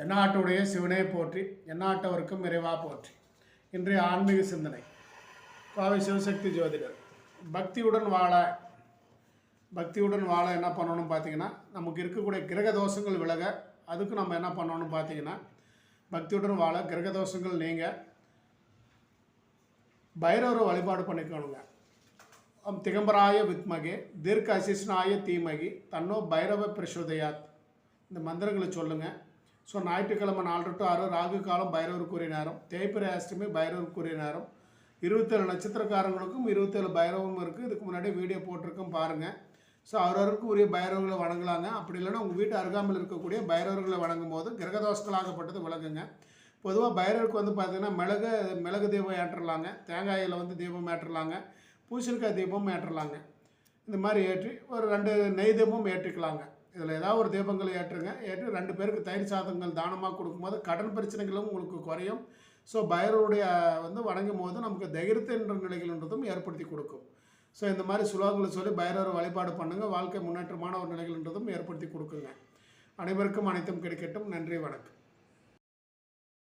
தென்னாட்டுடைய சிவனே போற்றி எந்நாட்டவருக்கும் இறைவா போற்றி. இன்றைய ஆன்மீக சிந்தனை. கோவை சிவசக்தி ஜோதிடர் பக்தியுடன் வாழ பக்தியுடன் வாழ என்ன பண்ணணும்னு பார்த்தீங்கன்னா நமக்கு இருக்கக்கூடிய கிரக தோஷங்கள் விலக அதுக்கு நம்ம என்ன பண்ணணும் பார்த்தீங்கன்னா பக்தியுடன் வாழ கிரக தோஷங்கள் நீங்கள் பைரவரை வழிபாடு பண்ணிக்கணுங்க. திகம்பராய வித்மகே தீர்க்க அசிஷ்ணாய தீமகி தன்னோ பைரவ பிரசோதயாத். இந்த மந்திரங்களை சொல்லுங்கள் ஸோ ஞாயிற்றுக்கிழமை நாலு டு ஆறு ராகு காலம் பைரவருக்குரிய நேரம். தேய்பிரை அஷ்டமி பைரவருக்குரிய நேரம். இருபத்தேழு நட்சத்திரக்காரங்களுக்கும் இருபத்தேழு பைரவம் இருக்குது இதுக்கு முன்னாடி வீடியோ போட்டிருக்கோம் பாருங்கள் ஸோ அவரவருக்கு உரிய பைரவர்களை வணங்கலாங்க. அப்படி இல்லைன்னா உங்கள் வீட்டு அருகாமையில் இருக்கக்கூடிய பைரவர்களை வணங்கும் போது கிரகதோஷங்களாகப்பட்டது விலகுங்க பொதுவாக பைரவருக்கு வந்து பார்த்திங்கன்னா மிளகு மிளகு தீபம் ஏற்றலாங்க. தேங்காயில் வந்து தீபம் ஏற்றலாங்க. பூசணிக்காய் தீபம் ஏற்றலாங்க. இந்த மாதிரி ஏற்றி ஒரு ரெண்டு நெய் தீபம் ஏற்றிக்கலாங்க. இதில் ஏதாவது ஒரு தீபங்களை ஏற்றுங்க. ஏற்று ரெண்டு பேருக்கு தயிர் சாதங்கள் தானமாக கொடுக்கும்போது கடன் பிரச்சனைகளும் உங்களுக்கு குறையும். ஸோ பைரவருடைய வந்து வணங்கும் போது நமக்கு தைரியத்தை என்ற நிலைகள்ன்றதும் ஏற்படுத்தி கொடுக்கும். ஸோ இந்த மாதிரி சுலோகங்களை சொல்லி பைரவர் வழிபாடு பண்ணுங்கள் வாழ்க்கை முன்னேற்றமான ஒரு நிலைகள்ன்றதும் ஏற்படுத்தி கொடுக்குங்க. அனைவருக்கும் அனைத்தும் கிடைக்கட்டும். நன்றி வணக்கம்.